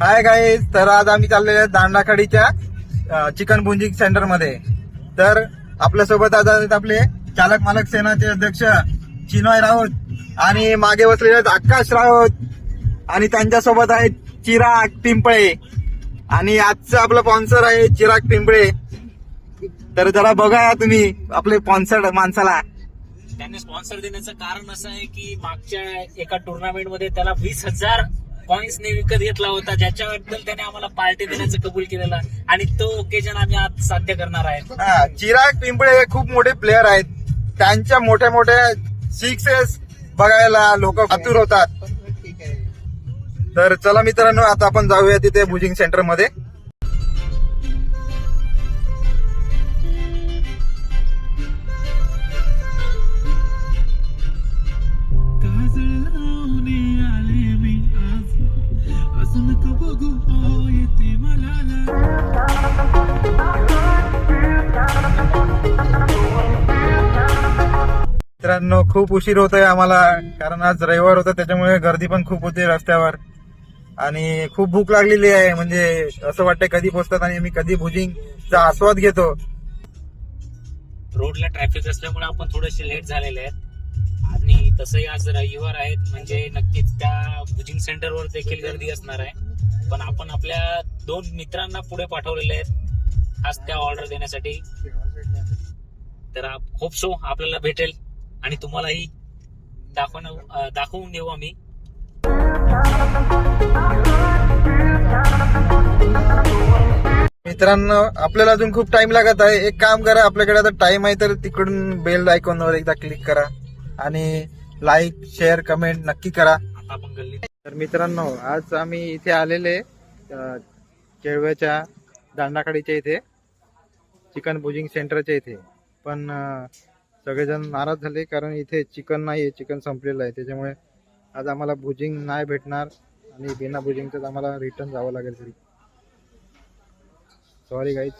हाय काय तर आज आम्ही चाललेलो आहे दांडाखाडीच्या चिकन बुंजिंग सेंटरमध्ये. तर आपल्यासोबत आज आहेत आपले चालक मालक सेनाचे अध्यक्ष चिनॉय राऊत आणि मागे बसलेले आहेत आकाश राऊत आणि त्यांच्यासोबत आहेत चिराग पिंपळे. आणि आजचं आपलं स्पॉन्सर आहे चिराग पिंपळे. तर जरा बघा तुम्ही आपले स्पॉन्सर माणसाला. त्यांनी स्पॉन्सर देण्याचं कारण असं आहे की मागच्या एका टुर्नामेंटमध्ये त्याला वीस हजार ने विकत घेतला होता ज्याच्याबद्दल त्याने आम्हाला पार्टी देण्याचं कबूल केलेलं आणि तो ओकेजन आम्ही आज साध्य करणार आहे. हा, चिराग पिंपळे हे खूप मोठे प्लेअर आहेत. त्यांच्या मोठ्या मोठ्या सिक्सेस बघायला लोक आतुर होतात. तर चला मित्रांनो आता आपण जाऊया तिथे बुजिंग सेंटरमध्ये. बघू हो येते मला ना. मित्रांनो खूप उशीर होतोय आम्हाला कारण आज रविवार होता त्याच्यामुळे गर्दी पण खूप होती रस्त्यावर. आणि खूप भूक लागलेली आहे म्हणजे असं वाटतंय कधी पोचतात आणि मी कधी भुजिंगचा आस्वाद घेतो. रोडला ट्रॅफिक असल्यामुळे आपण थोडेसे लेट झालेले आहेत. आणि तसंही आज रविवार आहेत म्हणजे नक्कीच त्या बुकिंग सेंटरवर देखील गर्दी असणार आहे. दोन मित्रांना पुढे पाठवलेले आहेत. आज त्या ऑर्डर देण्यासाठी. तर होप सो आपल्याला भेटेल. आणि तुम्हालाही दाखवणं दाखवून देऊ आम्ही. मित्रांनो आपल्याला अजून खूप टाइम लागत आहे. एक काम करा आपल्याकडे आता टाइम आहे तर तिकडून बेल आयकॉनवर एकदा क्लिक करा. आणि लाईक शेअर कमेंट नक्की करा. आता आपण गल्ली तर मित्रांनो आज आम्ही इथे आलेले केळव्याच्या दांडाखाडीच्या इथे चिकन बुजिंग सेंटरच्या इथे. पण सगळेजण नाराज झाले कारण इथे चिकन नाही आहे चिकन संपलेलं आहे. त्याच्यामुळे आज आम्हाला बुजिंग नाही भेटणार आणि बिना बुजिंगचं आम्हाला रिटर्न जावं लागेल तरी सॉरी गाईज